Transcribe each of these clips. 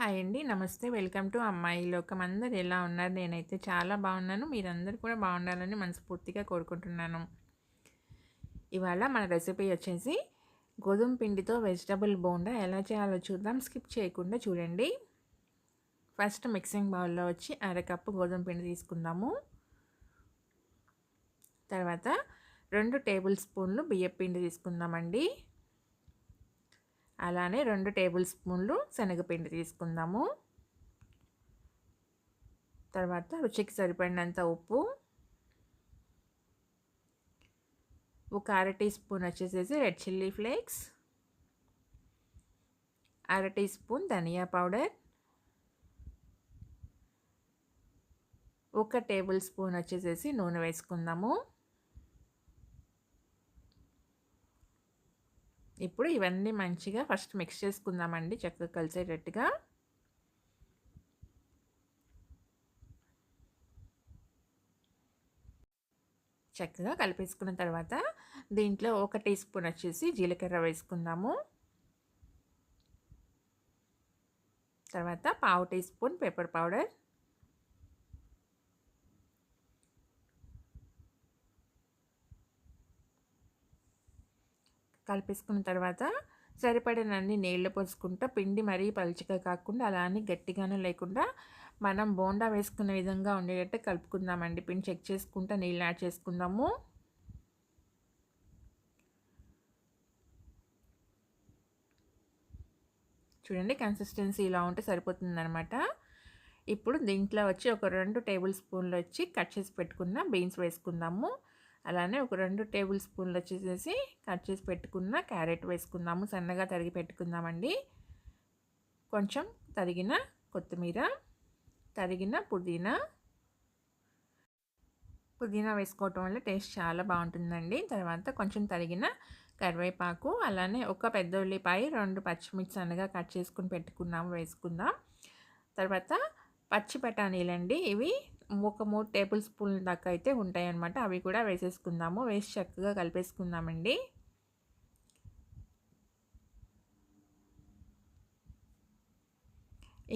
Hi అండి. నమస్తే. Welcome to అమ్మాయి లోకం. అందరు ఎలా ఉన్నారు? నేనైతే చాలా బాగున్నాను. మీరందరూ కూడా బాగుండాలని మనస్ఫూర్తిగా కోరుకుంటున్నాను. ఇవాళ మన రెసిపీ వచ్చేసి గోధుమ పిండితో వెజిటబుల్ బోండా ఎలా చేయాలో చూద్దాం. స్కిప్ చేయకుండా చూడండి. ఫస్ట్ మిక్సింగ్ బౌల్లో వచ్చి అరకప్పు గోధుమ పిండి తీసుకుందాము. తర్వాత రెండు టేబుల్ స్పూన్లు బియ్యం పిండి తీసుకుందామండి. అలానే రెండు టేబుల్ స్పూన్లు శనగపిండి తీసుకుందాము. తర్వాత రుచికి సరిపడినంత ఉప్పు. ఒక అర టీ స్పూన్ వచ్చేసేసి రెడ్ చిల్లీ ఫ్లేక్స్. అర టీ స్పూన్ ధనియా పౌడర్. ఒక టేబుల్ స్పూన్ వచ్చేసేసి నూనె వేసుకుందాము. ఇప్పుడు ఇవన్నీ మంచిగా ఫస్ట్ మిక్స్ చేసుకుందామండి చక్కగా కలిసేటట్టుగా. చక్కగా కలిపేసుకున్న తర్వాత దీంట్లో ఒక టీ స్పూన్ వచ్చేసి జీలకర్ర వేసుకుందాము. తర్వాత పావు టీ స్పూన్ పెప్పర్ పౌడర్. కలిపేసుకున్న తర్వాత సరిపడినన్ని నీళ్ళు పోసుకుంటా పిండి మరీ పలుచగా కాకుండా అలా అని గట్టిగానే లేకుండా మనం బోండా వేసుకునే విధంగా ఉండేటట్టు కలుపుకుందామండి. పిండి చెక్ చేసుకుంటా నీళ్ళు యాడ్ చేసుకుందాము. చూడండి కన్సిస్టెన్సీ ఇలా ఉంటే సరిపోతుందనమాట ఇప్పుడు దీంట్లో వచ్చి ఒక రెండు టేబుల్ స్పూన్లు వచ్చి కట్ చేసి పెట్టుకున్న బీన్స్ వేసుకుందాము. అలానే ఒక రెండు టేబుల్ స్పూన్లు వచ్చేసేసి కట్ చేసి పెట్టుకున్న క్యారెట్ వేసుకుందాము. సన్నగా తరిగి పెట్టుకుందామండి. కొంచెం తరిగిన కొత్తిమీర తరిగిన పుదీనా. పుదీనా వేసుకోవటం వల్ల టేస్ట్ చాలా బాగుంటుందండి. తర్వాత కొంచెం తరిగిన కరివేపాకు అలానే ఒక పెద్ద ఉల్లిపాయ రెండు పచ్చిమిర్చి సన్నగా కట్ చేసుకుని పెట్టుకున్నాము వేసుకుందాం. తర్వాత పచ్చి బఠానీలండి ఇవి. ఒక మూడు టేబుల్ స్పూన్ దాకా అయితే ఉంటాయన్నమాట. అవి కూడా వేసేసుకుందాము. వేసి చక్కగా కలిపేసుకుందామండి.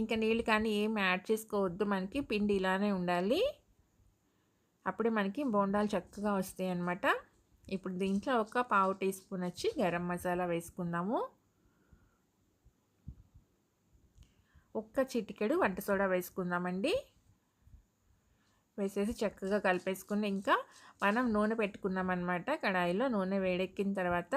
ఇంకా నీళ్ళు కానీ ఏం యాడ్ చేసుకోవద్దు. మనకి పిండి ఇలానే ఉండాలి. అప్పుడే మనకి బోండాలు చక్కగా వస్తాయి అన్నమాట ఇప్పుడు దీంట్లో ఒక పావు టీ స్పూన్ వచ్చి గరం మసాలా వేసుకుందాము. ఒక్క చిటికెడు వంట సోడా వేసుకుందామండి. వేసేసి చక్కగా కలిపేసుకుని ఇంకా మనం నూనె పెట్టుకున్నాం అనమాట కడాయిలో. నూనె వేడెక్కిన తర్వాత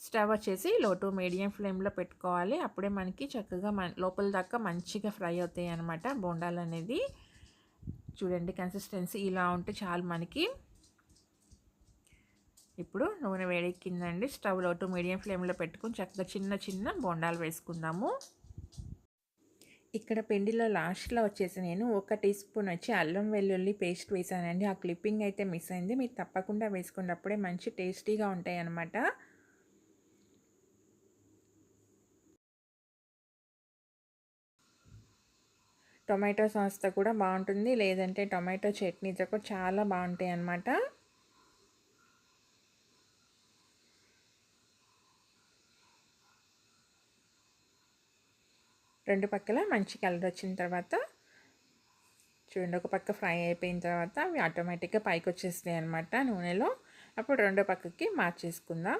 స్టవ్ వచ్చేసి లో టు మీడియం ఫ్లేమ్లో పెట్టుకోవాలి. అప్పుడే మనకి చక్కగా మన లోపల దాకా మంచిగా ఫ్రై అవుతాయి అనమాట బోండాలు అనేది చూడండి కన్సిస్టెన్సీ ఇలా ఉంటే చాలు మనకి. ఇప్పుడు నూనె వేడెక్కిందండి. స్టవ్లో టు మీడియం ఫ్లేమ్లో పెట్టుకుని చక్కగా చిన్న చిన్న బోండాలు వేసుకుందాము. ఇక్కడ పిండిలో లాస్ట్లో వచ్చేసి నేను ఒక టీ స్పూన్ వచ్చి అల్లం వెల్లుల్లి పేస్ట్ వేసానండి. ఆ క్లిప్పింగ్ అయితే మిస్ అయింది. మీరు తప్పకుండా వేసుకున్నప్పుడే మంచి టేస్టీగా ఉంటాయి అన్నమాట టొమాటో సాస్తో కూడా బాగుంటుంది. లేదంటే టొమాటో చట్నీతో కూడా చాలా బాగుంటాయి అన్నమాట రెండు పక్కల మంచి కలర్ వచ్చిన తర్వాత చూడండి ఒక పక్క ఫ్రై అయిపోయిన తర్వాత అవి ఆటోమేటిక్గా పైకి వచ్చేస్తాయి అనమాట నూనెలో. అప్పుడు రెండో పక్కకి మార్చేసుకుందాం.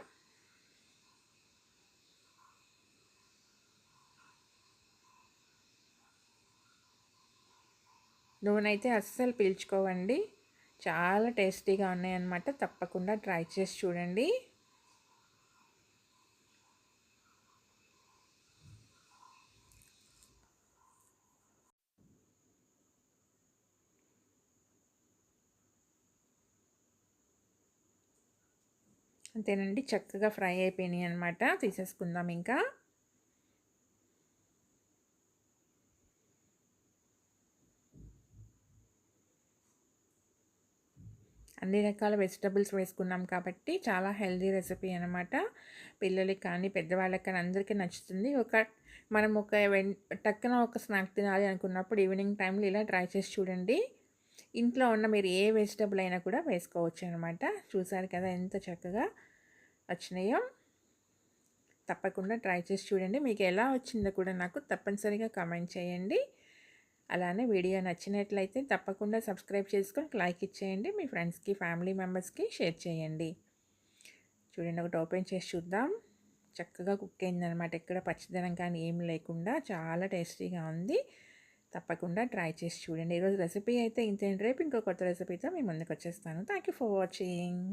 నూనె అయితే అస్సలు పీల్చుకోవండి. చాలా టేస్టీగా ఉన్నాయన్నమాట. తప్పకుండా ట్రై చేసి చూడండి. అంతేనండి. చక్కగా ఫ్రై అయిపోయినాయి అనమాట తీసేసుకుందాం ఇంకా. అన్ని రకాల వెజిటబుల్స్ వేసుకున్నాం కాబట్టి చాలా హెల్దీ రెసిపీ అనమాట పిల్లలకి కానీ పెద్దవాళ్ళకి కానీ అందరికీ నచ్చుతుంది. ఒక మనం ఒక టక్కున ఒక స్నాక్ తినాలి అనుకున్నప్పుడు ఈవినింగ్ టైంలో ఇలా ట్రై చేసి చూడండి. ఇంట్లో ఉన్న మీరు ఏ వెజిటబుల్ అయినా కూడా వేసుకోవచ్చు అనమాట చూసారు కదా ఎంత చక్కగా వచ్చినాయో. తప్పకుండా ట్రై చేసి చూడండి. మీకు ఎలా వచ్చిందో కూడా నాకు తప్పనిసరిగా కామెంట్ చేయండి. అలానే వీడియో నచ్చినట్లయితే తప్పకుండా సబ్స్క్రైబ్ చేసుకొని లైక్ ఇచ్చేయండి. మీ ఫ్రెండ్స్కి ఫ్యామిలీ మెంబర్స్కి షేర్ చేయండి. చూడండి ఒకటి ఓపెన్ చేసి చూద్దాం. చక్కగా కుక్ అయిందనమాట. ఎక్కడ పచ్చిదనం కానీ ఏం లేకుండా. చాలా టేస్టీగా ఉంది. తప్పకుండా ట్రై చేసి చూడండి. ఈరోజు రెసిపీ అయితే ఇంతేంటి రేపు ఇంకో కొత్త రెసిపీతో మీ ముందుకు వచ్చేస్తాను. Thank you for watching.